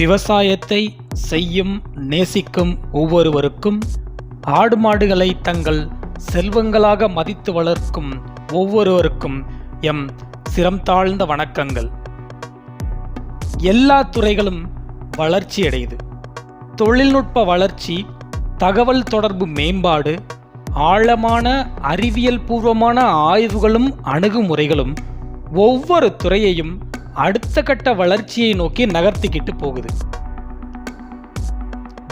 விவசாயத்தை செய்யும் நேசிக்கும் ஒவ்வொருவருக்கும் ஆடு மாடுகளை தங்கள் செல்வங்களாக மதித்து வளர்க்கும் ஒவ்வொருவருக்கும் எம் சிரம் தாழ்ந்த வணக்கங்கள். எல்லா துறைகளும் வளர்ச்சி அடையுது. தொழில்நுட்ப வளர்ச்சி தகவல் தொடர்பு மேம்பாடு ஆழமான அறிவியல் பூர்வமான ஆய்வுகளும் அணுகுமுறைகளும் ஒவ்வொரு துறையையும் அடுத்த கட்ட வளர்ச்சியை நோக்கி நகர்த்திக்கிட்டு போகுது.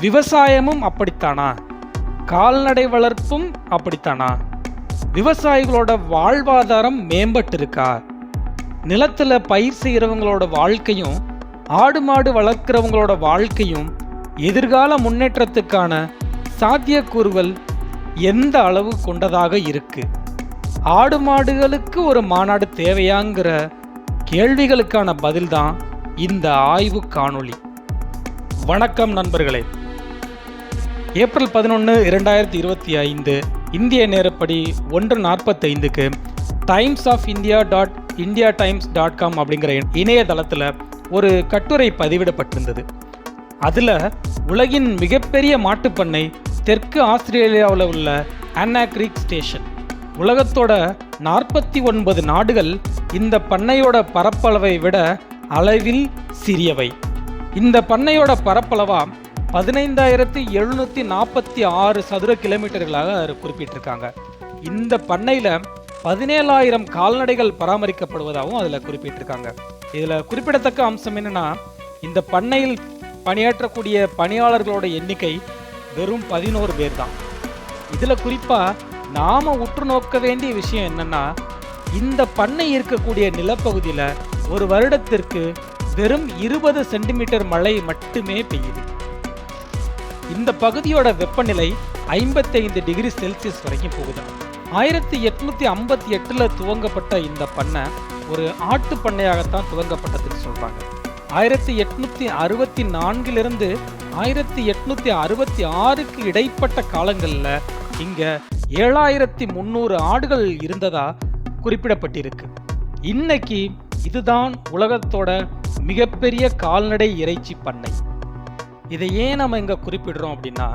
விவசாயமும் அப்படித்தானா? கால்நடை வளர்ப்பும் அப்படித்தானா? விவசாயிகளோட வாழ்வாதாரம் மேம்பட்டு இருக்கா நிலத்துல பயிர் செய்கிறவங்களோட வாழ்க்கையும் ஆடு மாடு வளர்க்குறவங்களோட வாழ்க்கையும் எதிர்கால முன்னேற்றத்துக்கான சாத்தியக்கூறுகள் எந்த அளவு கொண்டதாக இருக்கு? ஆடு மாடுகளுக்கு ஒரு மாநாடு தேவையாங்கிற கேள்விகளுக்கான பதில்தான் இந்த ஆய்வு காணொளி. வணக்கம் நண்பர்களே. ஏப்ரல் பதினொன்று இரண்டாயிரத்தி இருபத்தி ஐந்து இந்திய நேரப்படி ஒன்று நாற்பத்தைந்துக்கு Times of India dot India Times dot com அப்படிங்கிற இணையதளத்தில் ஒரு கட்டுரை பதிவிடப்பட்டிருந்தது. அதில் உலகின் மிகப்பெரிய மாட்டுப்பண்ணை தெற்கு ஆஸ்திரேலியாவில் உள்ள அன்னாக்ரிக் ஸ்டேஷன். உலகத்தோட நாற்பத்தி ஒன்பது நாடுகள் இந்த பண்ணையோட பரப்பளவை விட அளவில் சிறியவை. இந்த பண்ணையோட பரப்பளவா பதினைந்தாயிரத்தி எழுநூற்றி நாற்பத்தி ஆறு சதுர கிலோமீட்டர்களாக குறிப்பிட்டிருக்காங்க. இந்த பண்ணையில் பதினேழாயிரம் கால்நடைகள் பராமரிக்கப்படுவதாகவும் அதில் குறிப்பிட்டிருக்காங்க. இதில் குறிப்பிடத்தக்க அம்சம் என்னன்னா இந்த பண்ணையில் பணியாற்றக்கூடிய பணியாளர்களோட எண்ணிக்கை வெறும் பதினோரு பேர் தான் இதில் குறிப்பாக நாம் உற்று நோக்க வேண்டிய விஷயம் என்னன்னா இந்த பண்ணை இருக்கக்கூடிய நிலப்பகுதியில் ஒரு வருடத்திற்கு வெறும் இருபது சென்டிமீட்டர் மழை மட்டுமே பெய்யுது. இந்த பகுதியோட வெப்பநிலை ஐம்பத்தைந்து டிகிரி செல்சியஸ் வரைக்கும் போகுது. ஆயிரத்தி எட்நூத்தி ஐம்பத்தி எட்டுல துவங்கப்பட்ட இந்த பண்ணை ஒரு ஆட்டு பண்ணையாகத்தான் துவங்கப்பட்டதுன்னு சொல்றாங்க. ஆயிரத்தி எட்நூத்தி அறுபத்தி நான்கிலிருந்து ஆயிரத்தி எட்நூத்தி அறுபத்தி ஆறுக்கு இடைப்பட்ட காலங்களில் இங்க ஏழாயிரத்தி முந்நூறு ஆடுகள் இருந்ததா குறிப்பிடப்பட்டிருக்கு. இன்னைக்கு இதுதான் உலகத்தோட மிகப்பெரிய கால்நடை இறைச்சி பண்ணை. இதை ஏன் நம்ம இங்கே குறிப்பிடுறோம் அப்படின்னா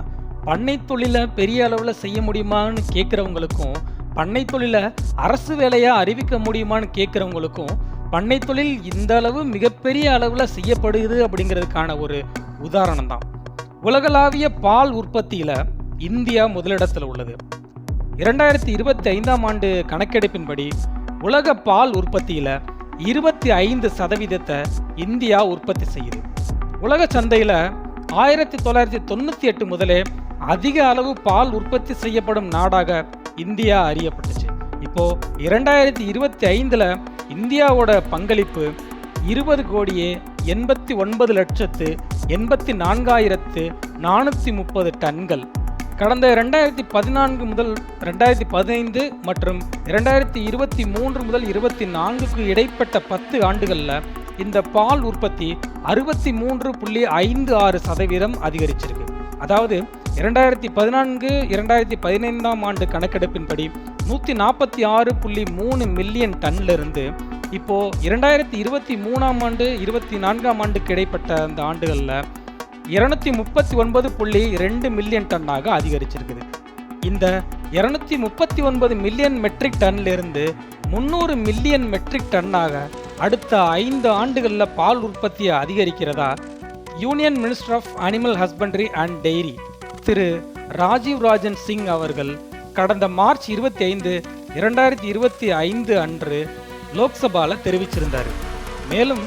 பண்ணை தொழிலை பெரிய அளவில் செய்ய முடியுமான்னு கேட்குறவங்களுக்கும் பண்ணை தொழிலை அரசு வேலையாக அறிவிக்க முடியுமான்னு கேட்குறவங்களுக்கும் பண்ணை தொழில் இந்த அளவு மிகப்பெரிய அளவில் செய்யப்படுது அப்படிங்கிறதுக்கான ஒரு உதாரணம் தான் உலகளாவிய பால் உற்பத்தியில் இந்தியா முதலிடத்தில் உள்ளது. இரண்டாயிரத்தி இருபத்தி ஐந்தாம் ஆண்டு கணக்கெடுப்பின்படி உலக பால் உற்பத்தியில் இருபத்தி ஐந்து சதவீதத்தை இந்தியா உற்பத்தி செய்யுது. உலக சந்தையில் ஆயிரத்தி தொள்ளாயிரத்தி தொண்ணூற்றி எட்டு முதலே அதிக அளவு பால் உற்பத்தி செய்யப்படும் நாடாக இந்தியா அறியப்பட்டுச்சு. இப்போ இரண்டாயிரத்தி இருபத்தி ஐந்தில் இந்தியாவோட பங்களிப்பு இருபது கோடியே எண்பத்தி ஒன்பது லட்சத்து எண்பத்தி நான்காயிரத்து நானூற்றி முப்பது டன்கள். கடந்த ரெண்டாயிரத்தி பதினான்கு முதல் ரெண்டாயிரத்தி பதினைந்து மற்றும் இரண்டாயிரத்தி இருபத்தி மூன்று முதல் இருபத்தி நான்குக்கு இடைப்பட்ட பத்து ஆண்டுகளில் இந்த பால் உற்பத்தி அறுபத்தி மூன்று புள்ளி ஐந்து ஆறு சதவீதம் அதிகரிச்சிருக்கு. அதாவது இரண்டாயிரத்தி பதினான்கு இரண்டாயிரத்தி பதினைந்தாம் ஆண்டு கணக்கெடுப்பின்படி நூற்றி நாற்பத்தி ஆறு புள்ளி மூணு மில்லியன் டன்னிலிருந்து இப்போது இரண்டாயிரத்தி இருபத்தி மூணாம் ஆண்டு இருபத்தி நான்காம் ஆண்டுக்கு இடைப்பட்ட அந்த ஆண்டுகளில் இருநூத்தி முப்பத்தி ஒன்பது புள்ளி ரெண்டு மில்லியன் டன்னாக அதிகரிச்சிருக்குது. இந்த இருநூத்தி முப்பத்தி ஒன்பது மில்லியன் மெட்ரிக் டன்னிலிருந்து முந்நூறு மில்லியன் மெட்ரிக் டன்னாக அடுத்த ஐந்து ஆண்டுகளில் பால் உற்பத்தியை அதிகரிக்கிறதா union minister of animal husbandry and dairy திரு ராஜீவ் ராஜன் சிங் அவர்கள் கடந்த மார்ச் இருபத்தி ஐந்து இரண்டாயிரத்தி இருபத்தி ஐந்து அன்று லோக்சபாவில் தெரிவிச்சிருந்தார். மேலும்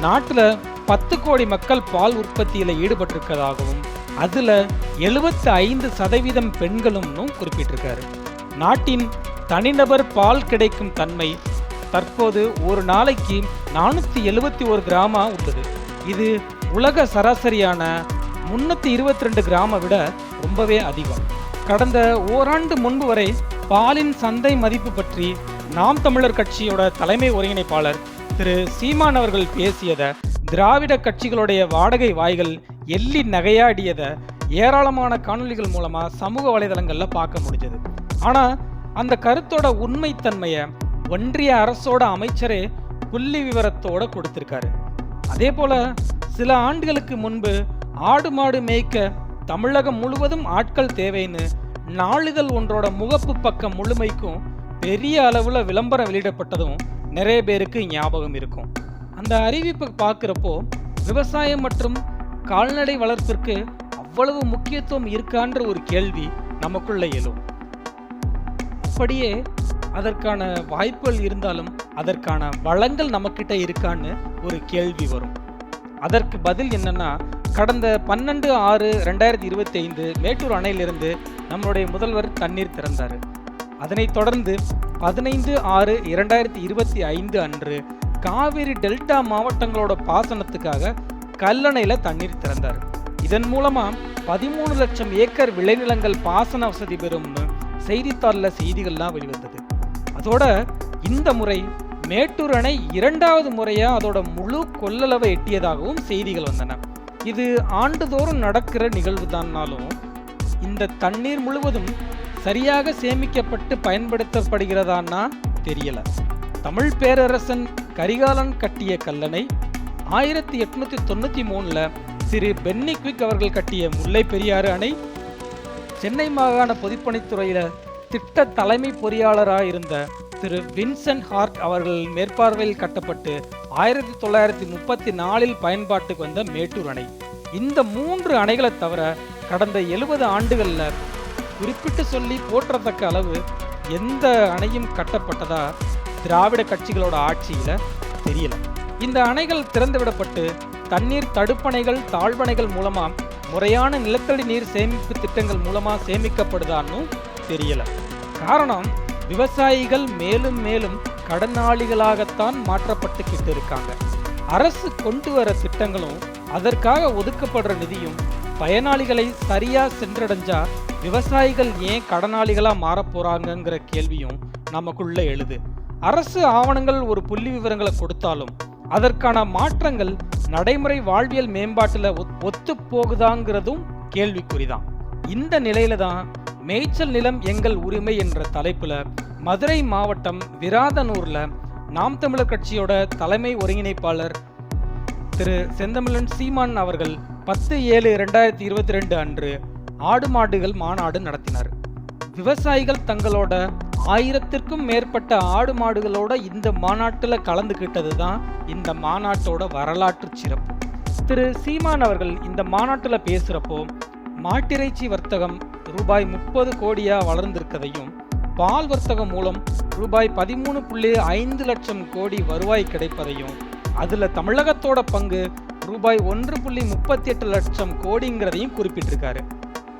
நாட்டில் பத்து கோடி மக்கள் பால் உற்பத்தியில் ஈடுபட்டிருக்கிறதாகவும் அதில் எழுபத்தி ஐந்து சதவீதம் பெண்களும்னு குறிப்பிட்டிருக்காரு. நாட்டின் தனிநபர் பால் கிடைக்கும் தன்மை தற்போது ஒரு நாளைக்கு நானூற்றி எழுபத்தி ஒரு கிராமா உள்ளது. இது உலக சராசரியான முன்னூற்றி இருபத்தி ரெண்டு கிராமை விட ரொம்பவே அதிகம். கடந்த ஓராண்டு முன்பு வரை பாலின் சந்தை மதிப்பு பற்றி நாம் தமிழர் கட்சியோட தலைமை ஒருங்கிணைப்பாளர் திரு சீமான் அவர்கள் பேசியதை திராவிட கட்சிகளுடைய வாடகை வாய்கள் எள்ளி நகையாடியதை ஏராளமான காணொளிகள் மூலமாக சமூக வலைதளங்களில் பார்க்க முடிஞ்சது. ஆனால் அந்த கருத்தோட உண்மைத்தன்மையை ஒன்றிய அரசோட அமைச்சரே புள்ளி விவரத்தோட கொடுத்திருக்காரு. அதே போல சில ஆண்டுகளுக்கு முன்பு ஆடு மாடு மேய்க்க தமிழகம் முழுவதும் ஆட்கள் தேவைன்னு நாளிதழ் ஒன்றோட முகப்பு பக்கம் முழுமைக்கும் பெரிய அளவில் விளம்பரம் வெளியிடப்பட்டதும் நிறைய பேருக்கு ஞாபகம் இருக்கும். அந்த அறிவிப்பை பார்க்குறப்போ விவசாயம் மற்றும் கால்நடை வளர்ப்பிற்கு அவ்வளவு முக்கியத்துவம் இருக்கான்ற ஒரு கேள்வி நமக்குள்ள எழும். அப்படியே அதற்கான வாய்ப்புகள் இருந்தாலும் அதற்கான வளங்கள் நம்மக்கிட்ட இருக்கான்னு ஒரு கேள்வி வரும். அதற்கு பதில் என்னன்னா கடந்த பன்னெண்டு ஆறு ரெண்டாயிரத்தி இருபத்தி ஐந்து மேட்டூர் அணையிலிருந்து நம்மளுடைய முதல்வர் தண்ணீர் திறந்தார். அதனைத் தொடர்ந்து பதினைந்து ஆறு இரண்டாயிரத்தி இருபத்தி ஐந்து அன்று காவிரி டெல்டா மாவட்டங்களோட பாசனத்துக்காக கல்லணையில் தண்ணீர் திறந்தார். இதன் மூலமாக பதிமூணு லட்சம் ஏக்கர் விளைநிலங்கள் பாசன வசதி பெறும்னு செய்தித்தாளில் செய்திகள்லாம் வெளிவந்தது. அதோட இந்த முறை மேட்டூர் அணை இரண்டாவது முறையாக அதோட முழு கொள்ளளவை எட்டியதாகவும் செய்திகள் வந்தன. இது ஆண்டுதோறும் நடக்கிற நிகழ்வு தான்னாலும் இந்த தண்ணீர் முழுவதும் சரியாக சேமிக்கப்பட்டு பயன்படுத்தப்படுகிறதான்னா தெரியல. தமிழ் பேரரசன் கரிகாலன் கட்டிய கல்லணை. ஆயிரத்தி எட்நூத்தி தொண்ணூத்தி மூணுல சிறு பென்னி குவிக் அவர்கள் கட்டிய முல்லை பெரியாறு அணை. சென்னை மாகாண பொதுப்பணித்துறையில திட்ட தலைமை பொறியாளராக இருந்த திரு வின்சென்ட் ஹார்ட் அவர்கள் மேற்பார்வையில் கட்டப்பட்டு ஆயிரத்தி தொள்ளாயிரத்தி முப்பத்தி நாலில் பயன்பாட்டுக்கு வந்த மேட்டூர் அணை. இந்த மூன்று அணைகளை தவிர கடந்த எழுபது ஆண்டுகளில் குறிப்பிட்டு சொல்லி போற்றத்தக்க அளவு எந்த அணையும் கட்டப்பட்டதா? திராவிட கட்சிகளோட ஆட்சியில தெரியல. இந்த அணைகள் திறந்துவிடப்பட்டு தண்ணீர் தடுப்பணைகள் தாழ்வணைகள் மூலமா முறையான நிலத்தடி நீர் சேமிப்பு திட்டங்கள் மூலமா சேமிக்கப்படுதான்னு தெரியல. காரணம் விவசாயிகள் மேலும் மேலும் கடனாளிகளாகத்தான் மாற்றப்பட்டுக்கிட்டு இருக்காங்க. அரசு கொண்டு வர திட்டங்களும் அதற்காக ஒதுக்கப்படுற நிதியும் பயனாளிகளை சரியா சென்றடைஞ்சா விவசாயிகள் ஏன் கடனாளிகளா மாறப் போறாங்கங்கிற கேள்வியும் நமக்குள்ள எழுது. அரசு ஆவணங்கள் ஒரு புள்ளி விவரங்களை கொடுத்தாலும் அதற்கான மாற்றங்கள் நடைமுறை வாழ்வியல் மேம்பாட்டில் ஒத்து போகுதாங்கிறதும் கேள்விக்குறிதான். இந்த நிலையில தான் மேய்ச்சல் நிலம் எங்கள் உரிமை என்ற தலைப்புல மதுரை மாவட்டம் விராதனூர்ல நாம் தமிழர் கட்சியோட தலைமை ஒருங்கிணைப்பாளர் திரு செந்தமிழன் சீமான் அவர்கள் பத்து ஏழு ரெண்டாயிரத்தி இருபத்தி ரெண்டு அன்று ஆடு மாடுகள் மாநாடு நடத்தினார். விவசாயிகள் தங்களோட ஆயிரத்திற்கும் மேற்பட்ட ஆடு மாடுகளோட இந்த மாநாட்டில் கலந்துக்கிட்டது தான் இந்த மாநாட்டோட வரலாற்று சிறப்பு. திரு சீமான் அவர்கள் இந்த மாநாட்டில் பேசுகிறப்போ மாட்டிறைச்சி வர்த்தகம் ரூபாய் முப்பது கோடியாக வளர்ந்திருக்கதையும் பால் வர்த்தகம் மூலம் ரூபாய் பதிமூணு புள்ளி ஐந்து லட்சம் கோடி வருவாய் கிடைப்பதையும் அதில் தமிழகத்தோட பங்கு ரூபாய் ஒன்று புள்ளி முப்பத்தி எட்டு லட்சம் கோடிங்கிறதையும் குறிப்பிட்டிருக்காரு.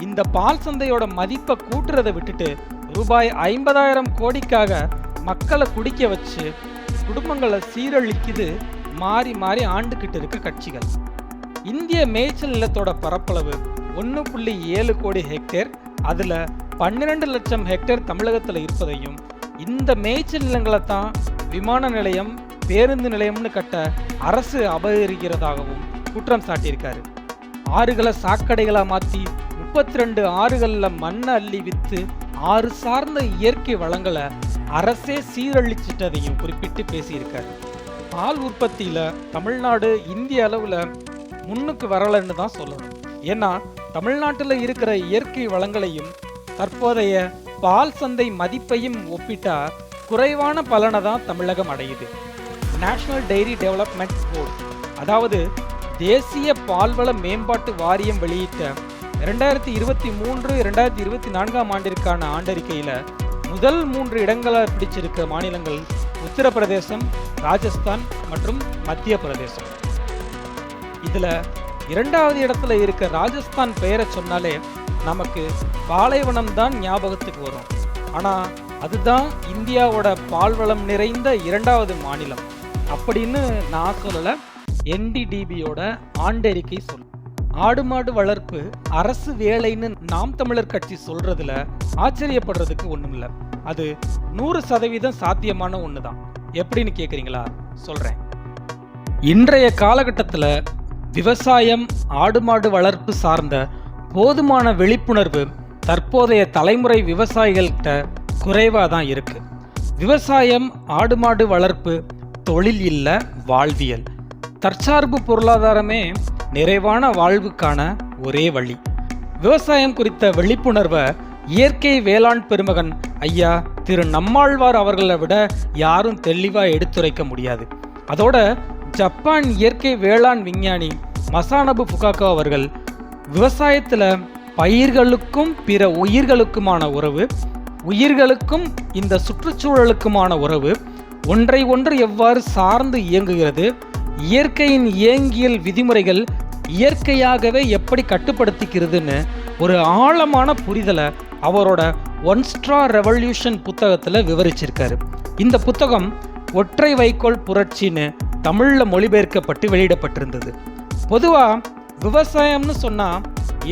இந்த பால் சந்தையோட மதிப்பை கூட்டுறதை விட்டுட்டு ரூபாய் ஐம்பதாயிரம் கோடிக்காக மக்களை குடிக்க வச்சு குடும்பங்களை சீரழிக்குது மாறி மாறி ஆண்டுக்கிட்டு இருக்க கட்சிகள். இந்திய மேய்ச்சல் நிலத்தோட பரப்பளவு ஒன்று புள்ளி ஏழு கோடி ஹெக்டேர். அதில் பன்னிரெண்டு லட்சம் ஹெக்டேர் தமிழகத்தில் இருப்பதையும் இந்த மேய்ச்சல் நிலங்களை தான் விமான நிலையம் பேருந்து நிலையம்னு கட்ட அரசு அபகரிக்கிறதாகவும் குற்றம் சாட்டியிருக்காரு. ஆறுகளை சாக்கடைகளாக மாற்றி முப்பத்தி ரெண்டு ஆறுகளில் மண்ணை அள்ளி விற்று ஆறு சார்ந்த இயற்கை வளங்களை அரசே சீரழிச்சிட்டதையும் குறிப்பிட்டு பேசியிருக்காரு. பால் உற்பத்தியில் தமிழ்நாடு இந்திய அளவில் முன்னுக்கு வரலன்னு தான் சொல்லணும். ஏன்னா தமிழ்நாட்டில் இருக்கிற இயற்கை வளங்களையும் தற்போதைய பால் சந்தை மதிப்பையும் ஒப்பிட்டா குறைவான பலனை தான் தமிழகம் அடையுது. நேஷனல் டைரி டெவலப்மெண்ட் போர்டு அதாவது தேசிய பால்வள மேம்பாட்டு வாரியம் வெளியிட்ட ரெண்டாயிரத்தி இருபத்தி மூன்று ரெண்டாயிரத்தி இருபத்தி நான்காம் ஆண்டிற்கான ஆண்டறிக்கையில் முதல் மூன்று இடங்களாக பிடிச்சிருக்க மாநிலங்கள் உத்தரப்பிரதேசம் ராஜஸ்தான் மற்றும் மத்திய பிரதேசம் இதில் இரண்டாவது இடத்துல இருக்க ராஜஸ்தான் பெயரை சொன்னாலே நமக்கு பாலைவனம் தான் ஞாபகத்துக்கு வரும். ஆனால் அதுதான் இந்தியாவோட பால்வளம் நிறைந்த இரண்டாவது மாநிலம். அப்படின்னு நான் சொல்லலை என்டிடிபியோட ஆண்டறிக்கை சொல்லு. ஆடு மாடு வளர்ப்பு அரசு வேலைன்னு நாம் தமிழர் கட்சி சொல்றதுல ஆச்சரியப்படுறதுக்கு ஒண்ணும் இல்ல அது நூறு சதவீதம் சாத்தியமான ஒண்ணுதான். எப்படின்னு கேட்குறீங்களா சொல்றேன். இன்றைய காலகட்டத்துல விவசாயம் ஆடு மாடு வளர்ப்பு சார்ந்த போதுமான விழிப்புணர்வு தற்போதைய தலைமுறை விவசாயிகள்கிட்ட குறைவாக தான் இருக்கு. விவசாயம் ஆடு மாடு வளர்ப்பு தொழில் இல்லை வாழ்வியல். தற்சார்பு பொருளாதாரமே நிறைவான வாழ்வுக்கான ஒரே வழி. விவசாயம் குறித்த விழிப்புணர்வை இயற்கை வேளாண் பெருமகன் ஐயா திரு நம்மாழ்வார் அவர்களை விட யாரும் தெளிவாக எடுத்துரைக்க முடியாது. அதோட ஜப்பான் இயற்கை வேளாண் விஞ்ஞானி மசானபு புகாக்கோ அவர்கள் விவசாயத்தில் பயிர்களுக்கும் பிற உயிர்களுக்குமான உறவு உயிர்களுக்கும் இந்த சுற்றுச்சூழலுக்குமான உறவு ஒன்றை ஒன்று எவ்வாறு சார்ந்து இயங்குகிறது இயற்கையின் இயங்கியல் விதிமுறைகள் இயற்கையாகவே எப்படி கட்டுப்படுத்திக்கிறதுன்னு ஒரு ஆழமான புரிதலை அவரோட ஒன் ஸ்ட்ரா ரெவல்யூஷன் புத்தகத்தில் விவரிச்சிருக்காரு. இந்த புத்தகம் ஒற்றை வைக்கோல் புரட்சின்னு தமிழில் மொழிபெயர்க்கப்பட்டு வெளியிடப்பட்டிருந்தது. பொதுவாக விவசாயம்னு சொன்னால்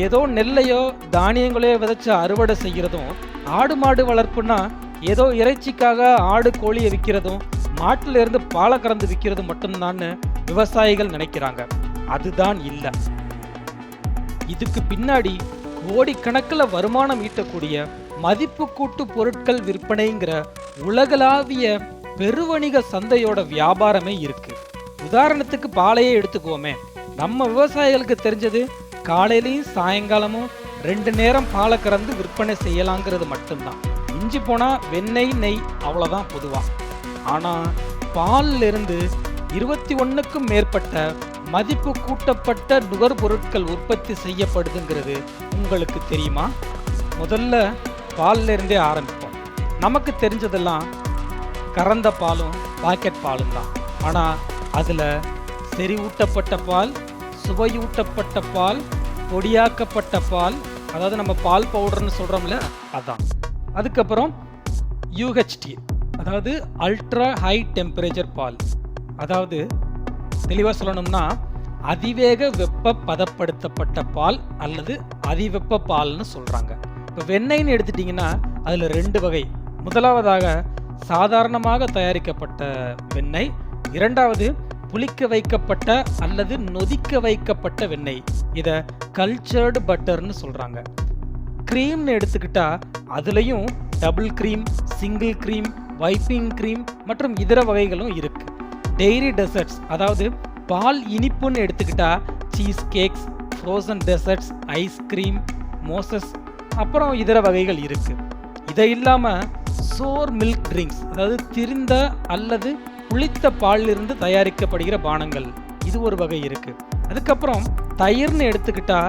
ஏதோ நெல்லையோ தானியங்களையோ விதைச்சி அறுவடை செய்கிறதும் ஆடு மாடு வளர்ப்புனா ஏதோ இறைச்சிக்காக ஆடு கோழியை விற்கிறதும் மாட்டிலிருந்து பாலை கறந்து விற்கிறதும் மட்டும்தான்னு விவசாயிகள் நினைக்கிறாங்க. அதுதான் இல்லை. இதுக்கு பின்னாடி கோடிக்கணக்கில் வருமானம் ஈட்டக்கூடிய மதிப்பு கூட்டு பொருட்கள் விற்பனைங்கிற உலகளாவிய பெருவணிக சந்தையோட வியாபாரமே இருக்கு. உதாரணத்துக்கு பாலையே எடுத்துக்குவோமே. நம்ம விவசாயிகளுக்கு தெரிஞ்சது காலையிலையும் சாயங்காலமும் ரெண்டு நேரம் பாலை கறந்து விற்பனை செய்யலாங்கிறது மட்டும்தான். இஞ்சி போனால் வெண்ணெய் நெய் அவ்வளோதான் பொதுவாக ஆனால் பால்ல இருந்து இருபத்தி ஒன்றுக்கும் மேற்பட்ட மதிப்பு கூட்டப்பட்ட நுகர்பொருட்கள் உற்பத்தி செய்யப்படுதுங்கிறது உங்களுக்கு தெரியுமா? முதல்ல பால்ல இருந்தே ஆரம்பிப்போம். நமக்கு தெரிஞ்சதெல்லாம் கறந்த பாலும் பாக்கெட் பாலும் தான். ஆனால் அதில் செறிவூட்டப்பட்ட பால் சுவையூட்டப்பட்ட பால் பொடியாக்கப்பட்ட பால் அதாவது நம்ம பால் பவுடர்னு சொல்கிறோம்ல அதான். அதுக்கப்புறம் யூஹெச்டி அதாவது அல்ட்ரா ஹை டெம்பரேச்சர் பால். அதாவது தெளிவாக சொல்லணும்னா அதிவேக வெப்ப பதப்படுத்தப்பட்ட பால் அல்லது அதிவெப்ப பால்னு சொல்கிறாங்க இப்போ வெண்ணெய்னு எடுத்துட்டிங்கன்னா அதில் ரெண்டு வகை. முதலாவதாக சாதாரணமாக தயாரிக்கப்பட்ட வெண்ணெய் இரண்டாவது புளிக்க வைக்கப்பட்ட அல்லது நொதிக்க வைக்கப்பட்ட வெண்ணெய். இதை கல்ச்சர்டு பட்டர்னு சொல்கிறாங்க க்ரீம்னு எடுத்துக்கிட்டா அதுலேயும் double cream single cream whipping cream மற்றும் இதர வகைகளும் இருக்குது டெய்ரி டெசர்ட்ஸ் அதாவது பால் இனிப்புன்னு எடுத்துக்கிட்டா cheese cakes frozen desserts ice cream mousses அப்புறம் இதர வகைகள் இருக்குது இதை இல்லாமல் சோர் மில்க் ட்ரிங்க்ஸ் அதாவது திரிந்த அல்லது புளித்த பாலிலிருந்து தயாரிக்கப்படுகிற பானங்கள் இது ஒரு வகை இருக்குது அதுக்கப்புறம் தயிர்னு எடுத்துக்கிட்டா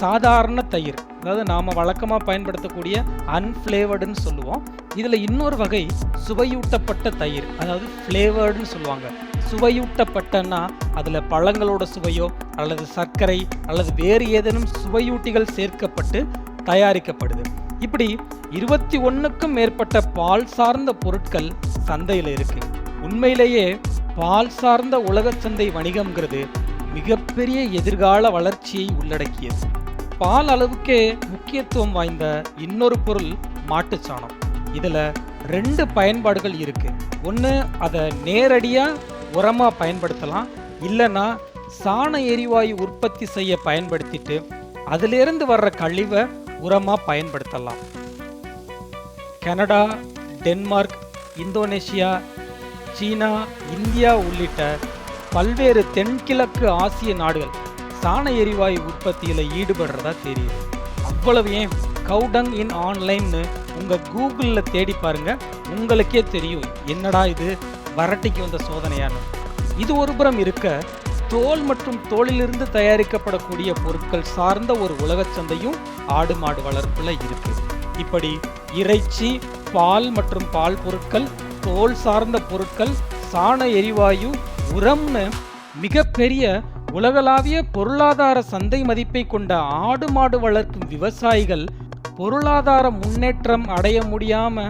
சாதாரண தயிர் அதாவது நாம் வழக்கமாக பயன்படுத்தக்கூடிய அன்ஃப்ளேவர்டுன்னு சொல்லுவோம். இதில் இன்னொரு வகை சுவையூட்டப்பட்ட தயிர் அதாவது ஃப்ளேவர்டுன்னு சொல்லுவாங்க. சுவையூட்டப்பட்டன்னா அதில் பழங்களோட சுவையோ அல்லது சர்க்கரை அல்லது வேறு ஏதேனும் சுவையூட்டிகள் சேர்க்கப்பட்டு தயாரிக்கப்படுது. இப்படி இருபத்தி ஒன்றுக்கும் மேற்பட்ட பால் சார்ந்த பொருட்கள் சந்தையில் இருக்கு. உண்மையிலேயே பால் சார்ந்த உலக சந்தை வணிகம்ங்கிறது மிகப்பெரிய எதிர்கால வளர்ச்சியை உள்ளடக்கியது. பால் அளவுக்கே முக்கியத்துவம் வாய்ந்த இன்னொரு பொருள் மாட்டுச்சாணம். இதில் ரெண்டு பயன்பாடுகள் இருக்கு. ஒன்று அதை நேரடியாக உரமாக பயன்படுத்தலாம். இல்லைன்னா சாண எரிவாயு உற்பத்தி செய்ய பயன்படுத்திட்டு அதிலிருந்து வர்ற கழிவை உரமாக பயன்படுத்தலாம். கனடா டென்மார்க் இந்தோனேஷியா சீனா இந்தியா உள்ளிட்ட பல்வேறு தென்கிழக்கு ஆசிய நாடுகள் சாண எரிவாயு உற்பத்தியில் ஈடுபடுறதா தெரியுது. அவ்வளவு ஏன்? கவுடங் இன் ஆன்லைன்னு உங்கள் கூகுளில் தேடி பாருங்க. உங்களுக்கே தெரியும். என்னடா இது? வரட்டிக்கு வந்த சோதனையான. இது ஒருபுறம் இருக்க தோல் மற்றும் தோலிலிருந்து தயாரிக்கப்படக்கூடிய பொருட்கள் சார்ந்த ஒரு உலகச் சந்தையும் ஆடு மாடு வளர்ப்புல இருக்கு. இப்படி இறைச்சி பால் மற்றும் பால் பொருட்கள் தோல் சார்ந்த பொருட்கள் சாண எரிவாயு உரம்னு மிகப்பெரிய உலகளாவிய பொருளாதார சந்தை மதிப்பை கொண்ட ஆடு மாடு வளர்க்கும் விவசாயிகள் பொருளாதார முன்னேற்றம் அடைய முடியாம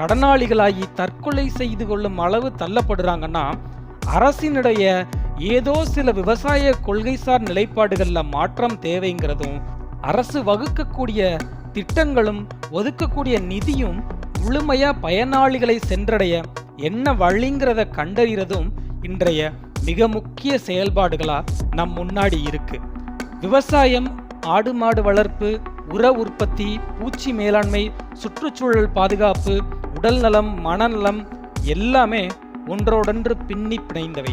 கடனாளிகளாகி தற்கொலை செய்து கொள்ளும் அளவு தள்ளப்படுறாங்கன்னா அரசினுடைய ஏதோ சில விவசாய கொள்கைசார் நிலைப்பாடுகளில் மாற்றம் தேவைங்கிறதும் அரசு வகுக்கக்கூடிய திட்டங்களும் ஒதுக்கக்கூடிய நிதியும் முழுமையாக பயனாளிகளை சென்றடைய என்ன வழிங்கிறத கண்டறிகிறதும் இன்றைய மிக முக்கிய செயல்பாடுகளாக நம் முன்னாடி இருக்கு. விவசாயம் ஆடு மாடு வளர்ப்பு உர உற்பத்தி பூச்சி மேலாண்மை சுற்றுச்சூழல் பாதுகாப்பு உடல் நலம் மனநலம் எல்லாமே ஒன்றோடொன்று பின்னி பிணைந்தவை.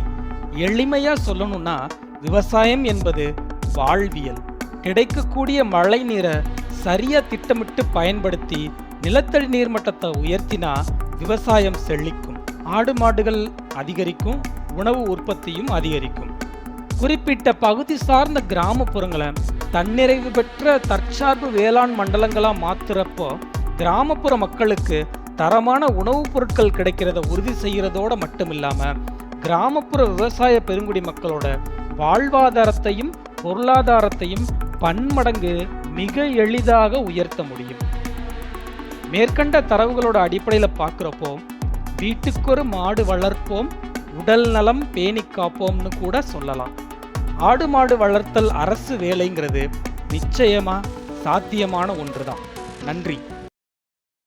எளிமையாக சொல்லணும்னா விவசாயம் என்பது வாழ்வியல். கிடைக்கக்கூடிய மழை நீரை சரியாக திட்டமிட்டு பயன்படுத்தி நிலத்தடி நீர் மட்டத்தை உயர்த்தினா விவசாயம் செழிக்கும். ஆடு மாடுகள் அதிகரிக்கும் உணவு உற்பத்தியும் அதிகரிக்கும். குறிப்பிட்ட பகுதி சார்ந்த கிராமப்புறங்களை தன்னிறைவு பெற்ற தற்சார்பு வேளாண் மண்டலங்களாக மாத்துறப்போ கிராமப்புற மக்களுக்கு தரமான உணவுப் பொருட்கள் கிடைக்கிறத உறுதி செய்கிறதோட மட்டும் இல்லாமல் கிராமப்புற விவசாய பெருங்குடி மக்களோட வாழ்வாதாரத்தையும் பொருளாதாரத்தையும் பன்மடங்கு மிக எளிதாக உயர்த்த முடியும். மேற்கண்ட தரவுகளோட அடிப்படையில் பார்க்குறப்போ வீட்டுக்கொரு மாடு வளர்ப்போம் உடல் நலம் பேணி காப்போம்னு கூட சொல்லலாம். ஆடு மாடு வளர்த்தல் அரசு வேலைங்கிறது நிச்சயமா சாத்தியமான ஒன்றுதான். நன்றி.